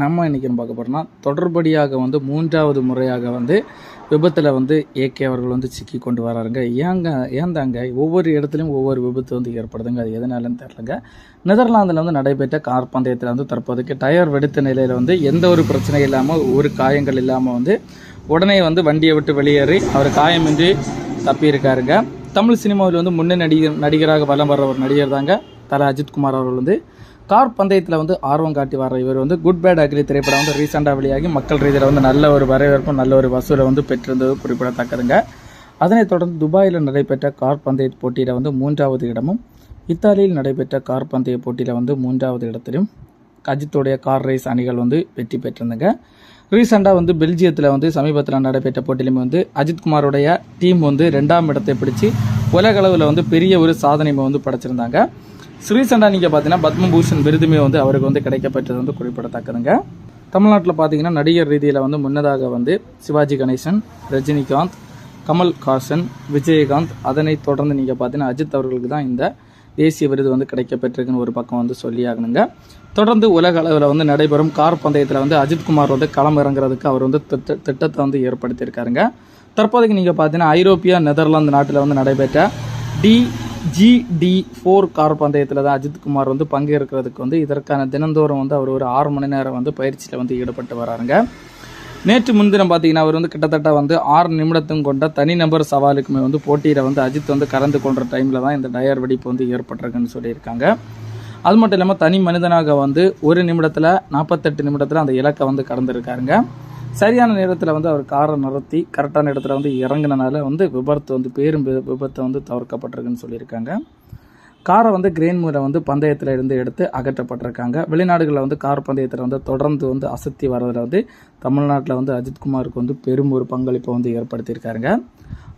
நம்ம இன்றைக்கி பார்க்க போகிறோம்னா தொடர்படியாக வந்து மூன்றாவது முறையாக வந்து விபத்தில் வந்து ஏகே அவர்கள் வந்து சிக்கி கொண்டு வராருங்க. ஏங்க ஏன் தாங்க ஒவ்வொரு இடத்துலையும் ஒவ்வொரு விபத்து வந்து ஏற்படுதுங்க. அது எதனாலன்னு தெரிலங்க நெதர்லாந்தில் வந்து நடைபெற்ற கார் பந்தயத்தில் வந்து தற்போதைக்கு டயர் வெடித்த நிலையில் வந்து எந்த ஒரு பிரச்சனை இல்லாமல் ஒரு காயங்கள் இல்லாமல் வந்து உடனே வந்து வண்டியை விட்டு வெளியேறி அவர் காயமின்றி தப்பியிருக்காருங்க. தமிழ் சினிமாவில் வந்து முன்னே நடிகர் நடிகராக வலம் வர்ற ஒரு நடிகர் தாங்க தலை அஜித்குமார் அவர்கள் வந்து கார் பந்தயத்தில் வந்து ஆர்வம் காட்டி வர இவர் வந்து குட் பேட் அக்ரி திரைப்படம் வந்து ரீசெண்டாக வெளியாகி மக்கள் ரீதியில் வந்து நல்ல ஒரு வரவேற்பும் நல்ல ஒரு வசூலை வந்து பெற்றிருந்தது குறிப்பிடத்தக்கதுங்க. அதனைத் தொடர்ந்து துபாயில் நடைபெற்ற கார் பந்தய போட்டியில் வந்து மூன்றாவது இடமும் இத்தாலியில் நடைபெற்ற கார் பந்தய போட்டியில் வந்து மூன்றாவது இடத்திலும் அஜித்துடைய கார் ரேஸ் அணிகள் வந்து வெற்றி பெற்றிருந்தங்க. ரீசெண்டாக வந்து பெல்ஜியத்தில் வந்து சமீபத்தில் நடைபெற்ற போட்டியிலுமே வந்து அஜித்குமாருடைய டீம் வந்து ரெண்டாம் இடத்தை பிடிச்சி உலகளவில் வந்து பெரிய ஒரு சாதனையை வந்து படைச்சிருந்தாங்க. ஸ்ரீசண்டா நீங்கள் பார்த்தீங்கன்னா பத்மபூஷன் விருதுமே வந்து அவருக்கு வந்து கிடைக்கப்பெற்றது வந்து குறிப்பிடத்தக்கதுங்க. தமிழ்நாட்டில் பார்த்தீங்கன்னா நடிகர் ரீதியில் வந்து முன்னதாக வந்து சிவாஜி கணேசன் ரஜினிகாந்த் கமல் ஹாசன் விஜயகாந்த் அதனை தொடர்ந்து நீங்கள் பார்த்தீங்கன்னா அஜித் அவர்களுக்கு தான் இந்த தேசிய விருது வந்து கிடைக்கப்பெற்றிருக்குன்னு ஒரு பக்கம் வந்து சொல்லியாகணுங்க. தொடர்ந்து உலக அளவில் வந்து நடைபெறும் கார் பந்தயத்தில் வந்து அஜித்குமார் வந்து களம் இறங்குறதுக்கு அவர் வந்து திட்ட திட்டத்தை வந்து ஏற்படுத்தியிருக்காருங்க. தற்போதைக்கு நீங்கள் பார்த்தீங்கன்னா ஐரோப்பியா நெதர்லாந்து நாட்டில் வந்து நடைபெற்ற டி ஜிடி ஃபோர் கார் பந்தயத்தில் தான் அஜித்குமார் வந்து பங்கேற்கிறதுக்கு வந்து இதற்கான தினந்தோறும் வந்து அவர் ஒரு ஆறு மணி நேரம் வந்து பயிற்சியில் வந்து ஈடுபட்டு வராருங்க. நேற்று முன்தினம் பார்த்தீங்கன்னா அவர் வந்து கிட்டத்தட்ட வந்து ஆறு நிமிடத்தும் கொண்ட தனிநபர் சவாலுக்குமே வந்து போட்டியில் வந்து அஜித் வந்து கலந்து கொண்ட டைமில் தான் இந்த டயர் வெடிப்பு வந்து ஏற்பட்டிருக்குன்னு சொல்லியிருக்காங்க. அது மட்டும் இல்லாமல் தனி மனிதனாக வந்து ஒரு நிமிடத்தில் நாற்பத்தெட்டு நிமிடத்தில் அந்த இலக்கை வந்து கடந்திருக்காருங்க. சரியான நேரத்தில் வந்து அவர் காரை நிறுத்தி கரெக்டான இடத்துல வந்து இறங்குனனால வந்து விபத்து வந்து பேரும் விபத்தை வந்து தவிர்க்கப்பட்டிருக்குன்னு சொல்லியிருக்காங்க. காரை வந்து கிரேன் மூலம் வந்து பந்தயத்தில் இருந்து எடுத்து அகற்றப்பட்டிருக்காங்க. வெளிநாடுகளில் வந்து கார் பந்தயத்தில் வந்து தொடர்ந்து வந்து அசத்தி வர்றதுல வந்து தமிழ்நாட்டில் வந்து அஜித்குமாருக்கு வந்து பெரும் ஒரு பங்களிப்பை வந்து ஏற்படுத்தியிருக்காருங்க.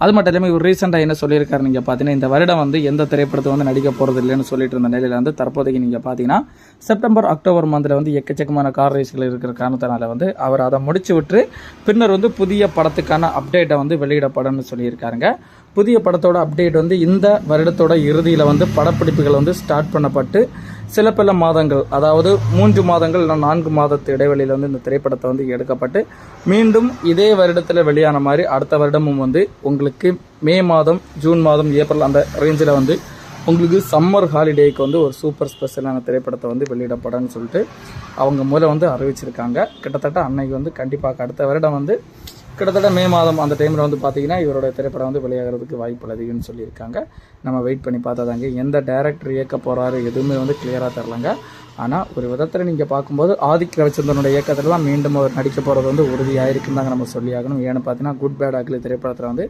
அது மட்டும் இல்லாமல் இவர் ரீசெண்டாக என்ன சொல்லியிருக்காரு நீங்கள் பார்த்தீங்கன்னா இந்த வருடம் வந்து எந்த திரைப்படத்தை வந்து நடிக்க போகிறது இல்லைன்னு சொல்லிட்டு இருந்த நிலையில் வந்து தற்போதைக்கு நீங்கள் பார்த்தீங்கன்னா செப்டம்பர் அக்டோபர் மந்தில் வந்து எக்கச்சக்கமான கார் ரேஸ்கள் இருக்கிற காரணத்தினால வந்து அவர் அதை முடிச்சு விட்டு பின்னர் வந்து புதிய படத்துக்கான அப்டேட்டை வந்து வெளியிடப்படும்னு சொல்லியிருக்காருங்க. புதிய படத்தோட அப்டேட் வந்து இந்த வருடத்தோட இறுதியில் வந்து படப்பிடிப்புகள் வந்து ஸ்டார்ட் பண்ணப்பட்டு சில பல மாதங்கள் அதாவது மூன்று மாதங்கள் இல்லை நான்கு மாதத்து இடைவெளியில் வந்து இந்த திரைப்படத்தை வந்து எடுக்கப்பட்டு மீண்டும் இதே வருடத்தில் வெளியான மாதிரி அடுத்த வருடமும் வந்து உங்களுக்கு மே மாதம் ஜூன் மாதம் ஏப்ரல் அந்த ரேஞ்சில் வந்து உங்களுக்கு சம்மர் ஹாலிடேக்கு வந்து ஒரு சூப்பர் ஸ்பெஷலான திரைப்படத்தை வந்து வெளியிடப்படன்னு சொல்லிட்டு அவங்க மூலம் வந்து அறிவிச்சிருக்காங்க. கிட்டத்தட்ட அன்னைக்கு வந்து கண்டிப்பாக அடுத்த வருடம் வந்து கிட்டத்தட்ட மே மாதம் அந்த டைமில் வந்து பார்த்தீங்கன்னா இவரோட திரைப்படம் வந்து வெளியாகிறதுக்கு வாய்ப்பு அதிகம்னு சொல்லியிருக்காங்க. நம்ம வெயிட் பண்ணி பார்த்தாதாங்க எந்த டேரக்டர் இயக்க போகிறாரு எதுவுமே வந்து கிளியராக தரலங்க ஆனால் ஒரு விதத்தில் நீங்கள் பார்க்கும்போது ஆதிக் ரவிச்சந்திரனுடைய இயக்கத்தில் தான் மீண்டும் அவர் நடிக்க போகிறது வந்து உறுதியாயிருக்குன்னு தாங்க நம்ம சொல்லி ஆகணும் ஏன்னு பார்த்தீங்கன்னா குட் பேட் அக்லி திரைப்படத்தில் வந்து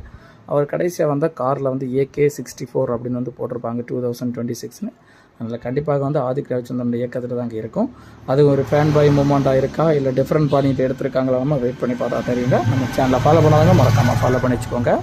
அவர் கடைசியாக வந்த காரில் வந்து ஏகே சிக்ஸ்டி ஃபோர் அப்படின்னு வந்து போட்டிருப்பாங்க டூ தௌசண்ட் டுவெண்ட்டி சிக்ஸ்னு அதில் கண்டிப்பாக வந்து ஆதிக் ரவிச்சந்திரன் இயக்கத்தில் தாங்க இருக்கும். அது ஒரு ஃபேன் பாய் மூமெண்ட்டாக இருக்கா? இல்லை டிஃப்ரெண்ட் பாயிண்ட் எடுத்திருக்காங்களாம நம்ம வெயிட் பண்ணி பார்த்தா தெரியுங்க. நம்ம சேனலை ஃபாலோ பண்ணாதாங்க மறக்காமல் ஃபாலோ பண்ணி வச்சுக்கோங்க